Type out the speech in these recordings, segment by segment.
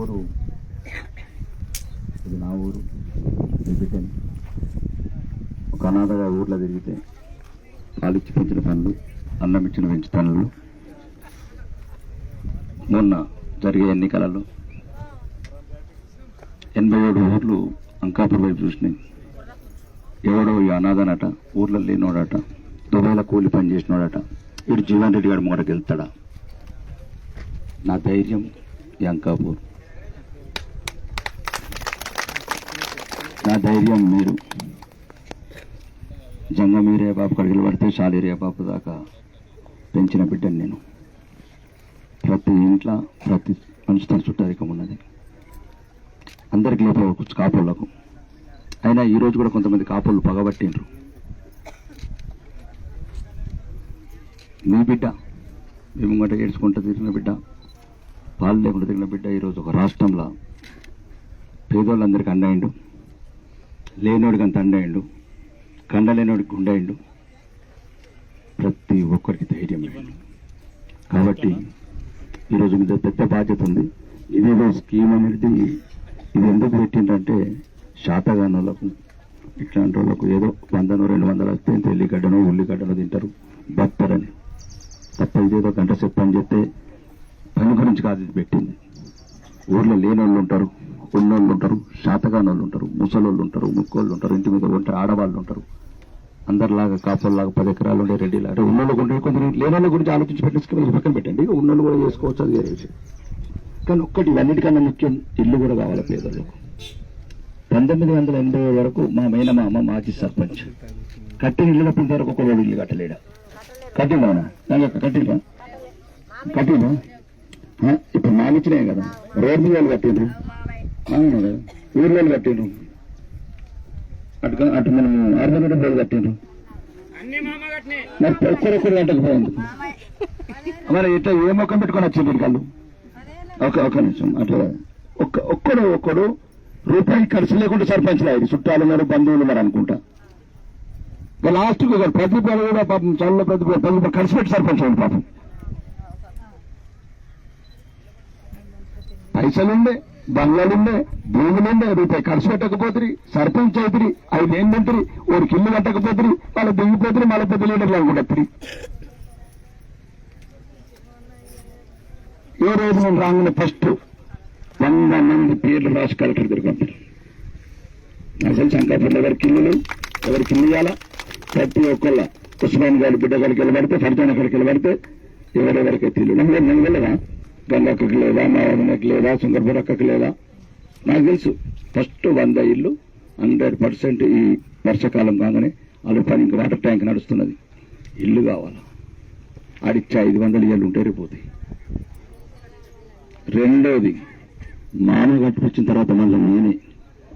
ఊరు. ఇది నా ఊరు. ఈ ఒక అనాథగా ఊర్లో తిరిగితే పాలిచ్చి పెంచిన పనులు అన్నం ఇచ్చిన పెంచి పనులు మొన్న జరిగే ఎన్నికలలో ఎనభై ఏడు ఊర్లు అంకాపూర్ వైపు చూసినాయి. ఎవడో ఈ అనాథనట ఊర్లో లేనోడట దుబాయ్లో కూలి పని చేసినోడట వీడు జీవన్ రెడ్డి గారి మూడకి వెళ్తాడా నా ధైర్యం ఈ అంకాపూర్. నా ధైర్యం మీరు. జంగమీరే బాబు కడిగిలు పడితే షాలీరే బాబు దాకా పెంచిన బిడ్డను నేను. ప్రతి ఇంట్లో ప్రతి మనిషితో చుట్టరికం ఉన్నది. అందరికీ లేకపోవచ్చు కాపులకు. అయినా ఈరోజు కూడా కొంతమంది కాపులు పగబట్టిండ్రు. మీ బిడ్డ మేము గంట ఏడ్చుకుంటూ తిరిగిన బిడ్డ పాలు లేకుండా తిరిగిన బిడ్డ ఈరోజు ఒక రాష్ట్రంలో పేదోళ్ళందరికీ అండాయిండు లేనోడికి అంత అండాయిండు కండ లేనోడికి ప్రతి ఒక్కరికి ధైర్యం ఇవ్వండి. కాబట్టి ఈరోజు మీద పెద్ద బాధ్యత ఉంది. ఇదేదో స్కీమ్ అనేది ఇది ఎందుకు పెట్టిందంటే శాతగానులకు ఇట్లాంటి వాళ్ళకు ఏదో వందనో రెండు వందలు వస్తే తెల్లిగడ్డనో ఉల్లిగడ్డనో తింటారు. బత్తరని. తప్ప ఇదేదో గంట చెప్పని చెప్తే పని గురించి కాదు ఇది పెట్టింది. ఊర్లో లేనోళ్ళు ఉంటారు ఉన్నోళ్ళు ఉంటారు శాతగానోళ్ళు ఉంటారు ముసలోళ్ళు ఉంటారు ముక్కోళ్ళు ఉంటారు ఇంటి మీద ఉంటారు ఆడవాళ్ళు ఉంటారు అందరిలాగా కాపుల్లాగా పది ఎకరాలు ఉండే రెడ్డి అంటే ఉన్నోళ్ళు ఉండే కొందరు లేనోళ్ళ గురించి ఆలోచించి పెట్టేసుకుని పక్కన పెట్టండి. ఉన్నోళ్ళు కూడా చేసుకోవచ్చు అది వేరే కానీ ఒక్కటి ఇవన్నిటికన్నా ముఖ్యం ఇల్లు కూడా కావాలి పేదలకు. పంతొమ్మిది వందల ఎనభై వరకు మా మేనమామ మాజీ సర్పంచ్. కట్టిన ఇల్లు కట్టిన వరకు ఒక ఇల్లు కట్టలేడా? కట్టినా కట్టిరా కట్టినా ఆ, ఇప్పుడు మానిచ్చినాయి కదా. రోడ్డు మీద వాళ్ళు కట్టిండ్రు. అవును కదా ఊర్లో కట్టిండ్రు. అటు అటు మనం ఆరుదల రోజులు కట్టిండ్రు. మరి ఒక్కరొక్కరు కట్టకపోయింది. మరి ఇట్లా ఏ ముఖం పెట్టుకొని వచ్చిండ్రు కళ్ళు? ఒక ఒక నిమిషం అట్లా ఒక్క ఒక్కడు ఒక్కడు రూపాయి ఖర్చు లేకుండా సర్పంచ్ అయ్యి చుట్టాలు ఉన్నారు బంధువులు ఉన్నారు అనుకుంటా. లాస్ట్కి లాస్ట్ ప్రతి పని కూడా పాపం చల్ల ప్రతి పది ఖర్చు పెట్టి సర్పంచ్ పాపం. పైసలుండే బంగ్లాలుండే భూములుండే రూపాయి ఖర్చు పెట్టకపోతుంది సర్పంచ్ అవుతుంది ఐదు ఏం తింటుంది ఒక కిల్లు కట్టకపోతుంది వాళ్ళు దిగిపోతుంది మళ్ళీ పెద్ద లీడర్లు అనుకుంటుంది ఏ రోజు నేను రాగానే ఫస్ట్ వంద మంది పేర్లు రాసి కలెక్టర్ దగ్గర అసలు శంకాపూర్లో ఎవరికి కిల్లులు ఎవరి కిల్లు ఇవ్వాలా ప్రతి ఒక్కళ్ళ ఉస్మాన్ గారి బిడ్డ గారికి వెళ్ళబడితే ఫర్జాన్ గారికి వెళ్ళబడితే ఎవరెవరికి ఇల్లు నన్ను నేను వెళ్ళదా గంగక్కకి లేదా మా లేదా సుందరపురక్కకు లేదా? నాకు తెలుసు. ఫస్ట్ వంద ఇల్లు హండ్రెడ్ పర్సెంట్ ఈ వర్షాకాలం కాగానే వాళ్ళు పని ఇంకా వాటర్ ట్యాంక్ నడుస్తున్నది. ఇల్లు కావాలా? ఆడిచ్చే ఐదు వందలు ఇళ్ళు ఉంటే రేపోతాయి రెండోది మామ కట్టించిన తర్వాత మళ్ళీ నేనే.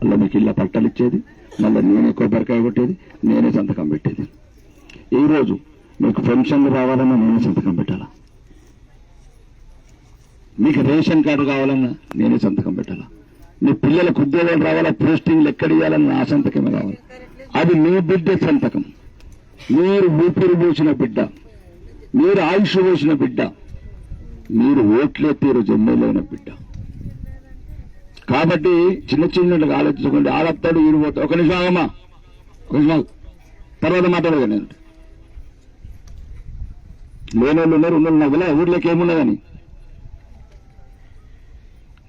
మళ్ళీ మీకు ఇళ్ళ పట్టాలు ఇచ్చేది మళ్ళీ నేనే కొబ్బరికాయ కొట్టేది నేనే సంతకం పెట్టేది. ఈ రోజు మీకు పెన్షన్లు రావాలన్నా నేనే సంతకం పెట్టాలా? మీకు రేషన్ కార్డు కావాలన్నా నేనే సంతకం పెట్టాలా? మీ పిల్లలకు ఉద్యోగాలు రావాలా? పోస్టింగ్లు ఎక్కడ ఇవ్వాలన్నా నా సంతకమే కావాలి. అది మీ బిడ్డ సంతకం. మీరు ఊపిరి పోసిన బిడ్డ. మీరు ఆయుష్ పోసిన బిడ్డ. మీరు ఓట్లే తీరు జమ్మేలైన బిడ్డ. కాబట్టి చిన్న చిన్నగా ఆలోచించుకోండి. ఆడతాడు ఈడు ఒక నిమిషం ఆగమ్మా. ఒక నిమిషం తర్వాత మాట్లాడదు నేను. లేనోళ్ళు ఉన్నారు ఉన్నారు నాకు ఊర్లోకి ఏమున్నదని.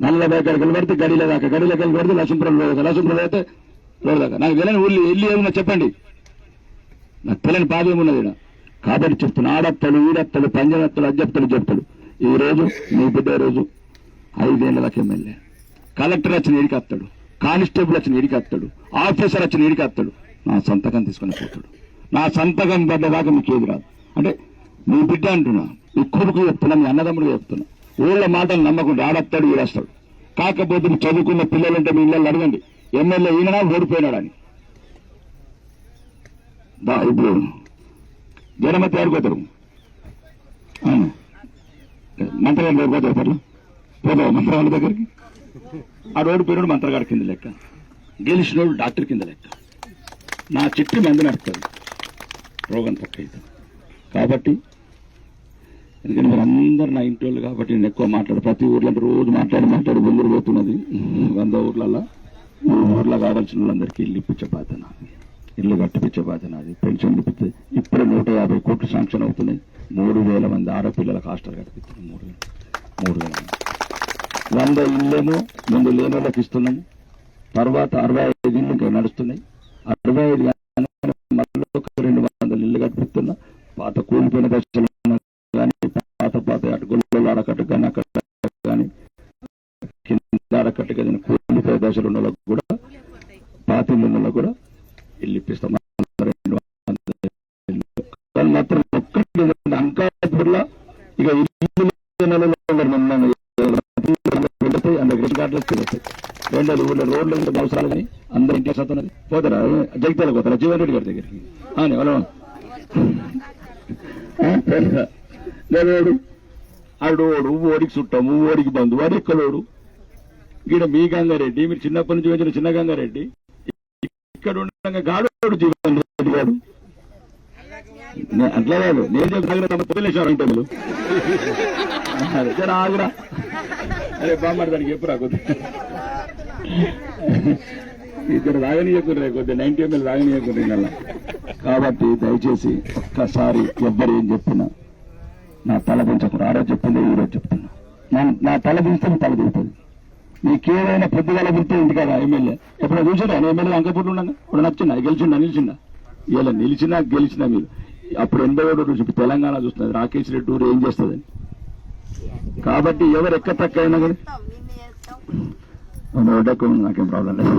నల్ల దగ్గరికి వెళ్ళి పడితే గడిలో దాకా గడిలో వెళ్ళి పడితే లక్ష్మీపురం రోడ్ దాకా లక్ష్మీపురం అయితే రోడ్ దాకా. నాకు తెలియని ఊళ్ళు ఇల్లు ఏమన్నా చెప్పండి. నాకు తెలియని బాధ ఏమున్నది కాబట్టి చెప్తున్నా ఆడత్తలు ఈడత్తలు పంజనత్తలు అజ్జప్తలు చెప్తాడు ఈ రోజు మీ బిడ్డ ఈ రోజు ఐదేళ్ళకి ఎమ్మెల్యే. కలెక్టర్ వచ్చిన ఇడికి వస్తాడు కానిస్టేబుల్ వచ్చిన ఇడికి వస్తాడు ఆఫీసర్ వచ్చిన ఇడికి వస్తాడు నా సంతకం తీసుకొని పోతాడు. నా సంతకం పడ్డదాకా మీకు ఏది రాదు. అంటే మీ బిడ్డ అంటున్నా మీ కొడుకు చెప్తున్నా మీ అన్నదమ్ముడు చెప్తున్నా. ఊళ్ళ మాటలు నమ్మకుండా ఆడస్తాడు వీడేస్తాడు కాకపోతే చదువుకున్న పిల్లలంటే మీ ఇళ్ళని అడగండి. ఎమ్మెల్యే ఈయన ఓడిపోయినాడు అని ఇప్పుడు జనమతి ఆడిపోతారు మంత్రగారు మంత్రగారి దగ్గర పర్లు పోతావు మంత్రగారి దగ్గరికి? ఆ రోడ్డు పేరుడు మంత్రగారి కింద లెక్క. గెలిచినోడు డాక్టర్ కింద లెక్క. నా చిట్టి మంది నడుపుతాడు. రోగం తక్కువ కాబట్టి ఎందుకంటే మీరు అందరు నా ఇంటి వాళ్ళు కాబట్టి నేను ఎక్కువ మాట్లాడు ప్రతి ఊర్లో అంటే రోజు మాట్లాడి మాట్లాడి ముందుకు పోతున్నది. వంద ఊర్లలో ఊర్లో కావాల్సిన వాళ్ళందరికీ ఇల్లు ఇప్పించే ఇల్లు కట్టిపించే బాధన అది పెన్షన్ ఇప్పిస్తే ఇప్పుడే నూట యాభై కోట్లు శాంక్షన్ అవుతున్నాయి. మూడు వేల మంది ఆడపిల్లలకు హాస్టల్ కట్టిస్తున్నాం మూడు వేలు. మూడు వేల వంద ఇళ్ళేమో ముందు లేని వాళ్ళకి ఇస్తున్నాము తర్వాత అరవై ఐదు ఇళ్ళు ఇంకా నడుస్తున్నాయి. అరవై ఐదు మళ్ళీ ఒక రెండు వందల ఇల్లు కట్టిస్తున్నా పాత కూలిపోయిన దశలు కానీ పాత పాత అటుకుల్లో ఆడకట్టు కానీ అక్కడ కానీ కింద ఆడకట్టు కానీ కూలిపోయే దశలు ఉన్న వాళ్ళకు కూడా పాత ఉన్న వాళ్ళకు కూడా ఇల్లు ఇప్పిస్తాం. కానీ మాత్రం ఒక్కటి అంకాపూర్లో ఇక ఇల్లు లేని వెళ్తాయి అందులో కార్డులు వస్తాయి రెండు ఊళ్ళో రోడ్లు ఉంటే అవసరాలు కానీ అందరూ ఇంకే సత్తున్నది. పోతారా? జగిత్యాల పోతారా? జీవన్ రెడ్డి గారి దగ్గరికి. అవును వాళ్ళు లేడు ఆడోడు ఓడికి చుట్టాము ఓడికి బంధువు వాడు ఎక్కడోడు ఈడ మీ గంగారెడ్డి మీరు చిన్నప్పటి నుంచి పెంచిన చిన్న గంగారెడ్డి ఇక్కడ ఉండగా గాడు జీవన్ రెడ్డి గారు. అట్లా కాదు నేను చెప్తాను పొద్దులేసారు అంటే మీరు. అరే, ఆగురా. అరే బామ్మారు దానికి చెప్పురా కొద్దిగా ఇక్కడ చెప్పుర్రే కొద్దిగా నైన్టీ ఎంఎల్ రాగని నెల కాబట్టి దయచేసి ఒక్కసారి ఎవ్వరు ఏం చెప్పినా నా తల దించకు ఆరో చెప్పిందే ఈరోజు చెప్తున్నా. నా- తల దించితే తల దిగుతుంది నీకేదైనా పొద్దుగాల దింటే ఇంటి కదా ఎమ్మెల్యే? ఎప్పుడు చూసారా ఎమ్మెల్యే అంకపోట్లు ఉండగా ఇప్పుడు నచ్చిందా? గెలిచిందా? నిలిచిందా? ఇలా నిలిచినా గెలిచినా మీరు. అప్పుడు రోజు ఇప్పుడు తెలంగాణ చూస్తున్నది రాకేష్ రెడ్డి ఊరు ఏం చేస్తుందని. కాబట్టి ఎవరు ఎక్క తక్కువ అయినా కానీ నాకేం ప్రాబ్లం లేదు.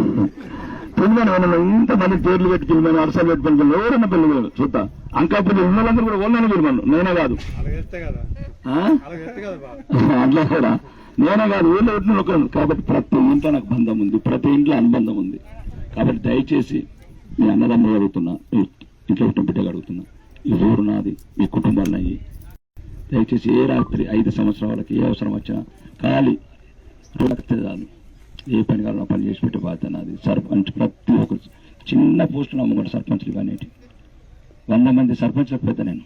పిల్లలు మనం ఇంతమంది పేర్లు పెట్టి పిల్లలు అరసాలు పెట్టి పిల్లలు ఎవరైనా పిల్లలు చూద్దా. అంకాపల్లి ఉన్న వాళ్ళందరూ కూడా వాళ్ళని పిల్లలు నేనే కాదు. అట్లా కూడా. నేనే కాదు. ఊళ్ళో ఉంటున్న ఒకరు కాబట్టి ప్రతి ఇంట్లో నాకు బంధం ఉంది. ప్రతి ఇంట్లో అనుబంధం ఉంది. కాబట్టి దయచేసి మీ అన్నదమ్ములు అడుగుతున్నా. ఇంట్లో పుట్టిన బిడ్డలు అడుగుతున్నా. ఈ ఊరు నాది మీ కుటుంబాలు నాయి. దయచేసి ఏ రాత్రి ఐదు సంవత్సరాలకి ఏ అవసరం వచ్చినా ఖాళీ. చాలు ఏ పని కావాలో పని చేసి పెట్టే బాధ్యత నాది. సర్పంచ్ ప్రతి ఒక్క చిన్న పోస్టులు అమ్ముకోండి సర్పంచ్లు కానీ వంద మంది సర్పంచ్లకు పెద్ద నేను.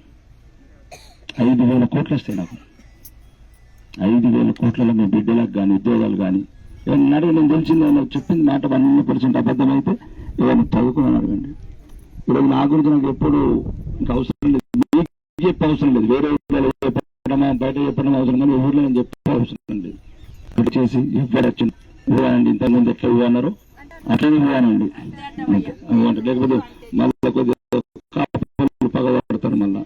ఐదు వేల కోట్లు వస్తాయి నాకు. ఐదు వేల కోట్లలో మీ బిడ్డలకు కానీ ఉద్యోగాలు కానీ ఏమన్నా అడిగి నేను తెలిసింది ఏమన్నా చెప్పింది మాట వన్ పర్సెంట్ అబద్ధం అయితే ఏమైనా చదువుకున్నాను అడగండి. ఈరోజు నా గురించి నాకు ఎప్పుడు ఇంకా అవసరం లేదు. మీకు చెప్పే అవసరం లేదు. వేరే ఊళ్ళో చెప్పడమా బయట చెప్పడం అవసరం కానీ ఊళ్ళో ఊర్లో నేను చెప్పే అవసరం లేదు. చేసి ఎవరు వచ్చింది ఇంతకుముందు ఎట్లా ఇవ్వన్నారు అట్లనే ఊరానండి లేకపోతే మళ్ళీ కొద్దిగా కాపులు పగబడతారు మళ్ళా.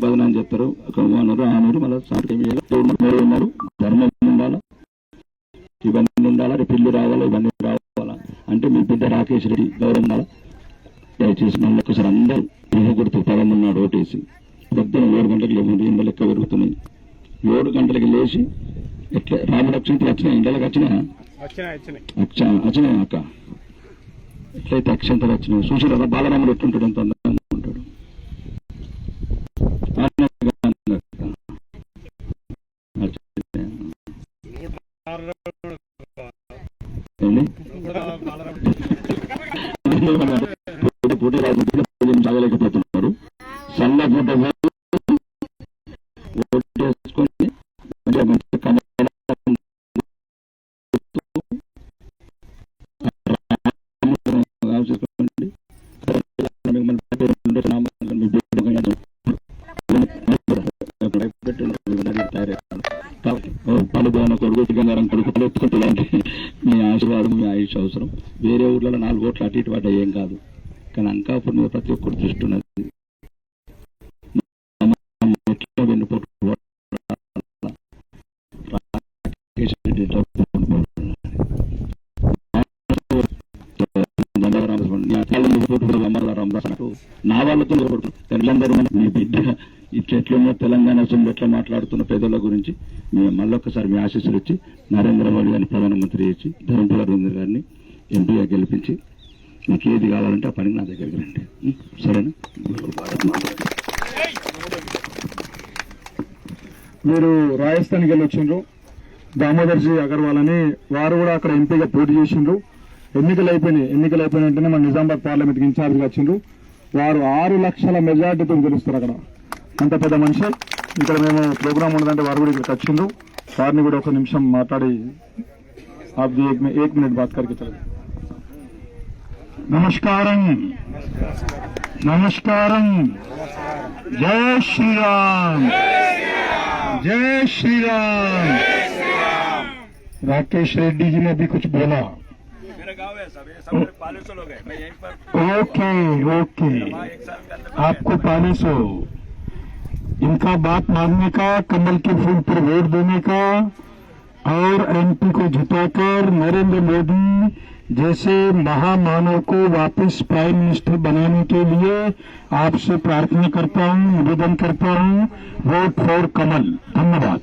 బదనాన్ని చెప్తారు. అక్కడ ఇవ్వన్నారు ఆనరు మళ్ళీ సాటి అక్క. ఎట్లయితే అక్షంతలు వచ్చినాయి చూసి కదా బాలరాముడు ఎట్లుంటాడు ఎంత అందంగా ఉంటాడు. పోటీ పోటీ రాజకీయ ప్రజలు తాగలేకపోతున్నారు గంగారం కొడుకు తలెత్తుకుంటుందంటే మీ ఆశీర్వాదం మీ ఆయుష్ అవసరం. వేరే ఊర్లలో నాలుగు ఓట్లు అటు ఇటు పడ్డా ఏం కాదు. కానీ అంకాపూర్ మీద ప్రతి ఒక్కరు దృష్టి ఉన్నది. నా వాళ్ళతో మీ బిడ్డ ఇట్లెట్లున్న తెలంగాణ అసెంబ్లీ ఎట్లా మాట్లాడుతున్న పేదల గురించి మేము మళ్ళొక్కసారి మీ ఆశీస్సులు ఇచ్చి నరేంద్ర మోడీ గారిని ప్రధానమంత్రి చేసి ధర్మపుర రవీంద్ర గారిని ఎంపీగా గెలిపించి మీకు ఏది కావాలంటే ఆ పని నా దగ్గరికి రండి. సరేనా? మీరు రాజస్థాన్కి వెళ్ళి వచ్చిండ్రు దామోదర్జీ అగర్వాల్ అని వారు కూడా అక్కడ ఎంపీగా పోటీ చేసిండ్రు. ఎన్నికలు అయిపోయినాయి. ఎన్నికలు అయిపోయిన వెంటనే మన నిజామాబాద్ పార్లమెంట్కి ఇన్ఛార్జ్గా వచ్చిండ్రు. వారు ఆరు లక్షల మెజార్టీతో గెలుస్తారు అక్కడ. అంత పెద్ద మనిషి ఇక్కడ మేము ప్రోగ్రామ్ ఉన్నదంటే వారు కూడా ఇక్కడికి వచ్చిండ్రు వారిని కూడా ఒక నిమిషం మాట్లాడి आप जी एक, एक मिनट बात करके चले నమస్కారం నమస్కారం జై శ్రీరామ్ జై శ్రీరామ్ राकेश रेड्डी जी ने भी कुछ बोला मेरा गांव है सब ये सब मेरे पाले सौ लोग हैं मैं यहीं पर ओके ओके वहाँ एक साल के अंदर आपको पाने सो इनका बात मानने का, कमल के फूल पर वोट देने का, और एमपी को जिताकर नरेंद्र मोदी जैसे महामानव को वापस प्राइम मिनिस्टर बनाने के लिए आपसे प्रार्थना करता हूँ, निवेदन करता हूँ, वोट फॉर कमल। धन्यवाद।